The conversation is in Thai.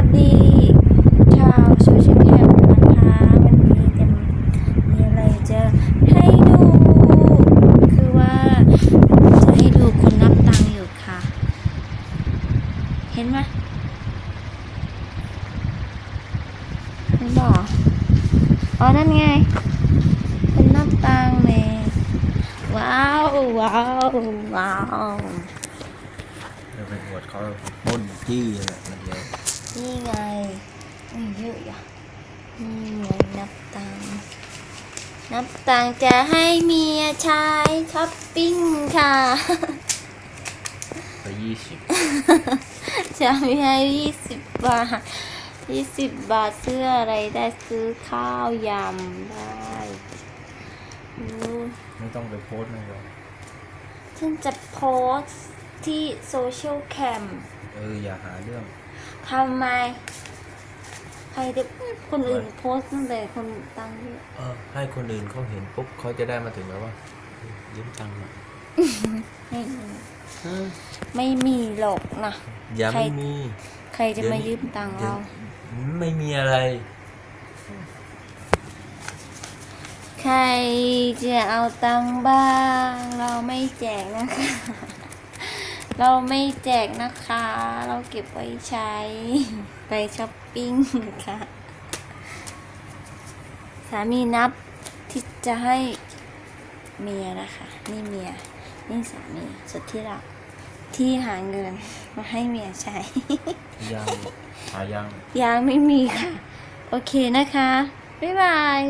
วัสดี ชาวโซเชียลแคมนะคะ วันนี้จะมีอะไรจะให้ดู คือว่าจะให้ดูคนนับตังค์อยู่ค่ะ เห็นไหมเห็นบอกอ๋อ นั่นไง คนนับตังค์เนี่ยว้าว ว้าว ว้าว จะไปอวดเขาปล้นจี้อะไรนั่นเลย นี่ไงอุ้ยเยอะอะนี่ไงนับตังค์นับตังค์จะให้เมียใช้ช้อปปิ้งค่ะไปยี่สิบจะมีให้ยี่สิบบาทยี่สิบบาทซื้ออะไรได้ซื้อข้าวยำได้ดูไม่ต้องไปโพสต์นะหรอกฉันจะโพสต์ ที่โซเชียลแคมเอออย่าหาเรื่อง ทำไม ใครจะคนอื่นโพสต์ตั้งแต่คนตังค์เยอะเออให้คนอื่นเขาเห็นปุ๊บเขาจะได้มาถึงแล้วว่ายืมตังค์หน่อยไม่มีเออไม่มีหรอกนะ อย่าใคร ไม่มีใครจะมายืมตังค์เรา ไม่มีอะไร ใครจะเอาตังค์บ้าง เราไม่แจกนะคะ เราไม่แจกนะคะ เราเก็บไว้ใช้ ไปช้อปปิ้งค่ะสามีนับที่จะให้เมียนะคะ นี่เมีย นี่สามีสุดที่รักที่หาเงินมาให้เมียใช้ ยังหายัง ยังไม่มีค่ะ โอเคนะคะ บ๊ายบาย